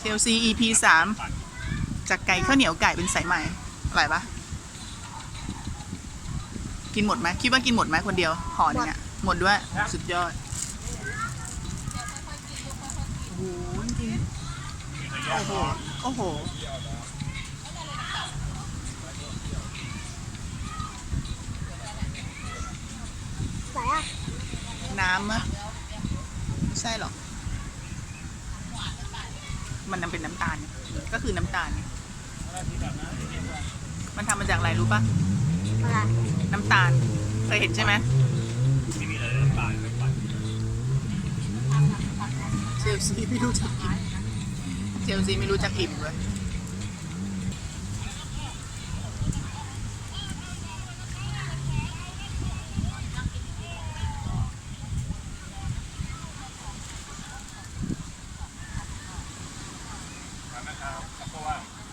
เชลซี EP สามจากไก่ข้าวเหนียวไก่เป็นสายใหม่อร่อยปะกินหมดไหมคิดว่ากินหมดไหมคนเดียวห่อหนึงอะหมดด้วยสุดยอดโอ้โหจริงโอ้โหโอ้โหไหนอะน้ำอะไม่ใช่หรอก มันนำเป็นน้ำตาล ก็คือน้ำตาลมันทำมาจากอะไรรู้ปะอะน้ำตาลเคยเห็นใช่ไหมเจลซีไม่รู้จักอิ่มเจลซีไม่รู้จักอิ่มเลย 啊，他说完。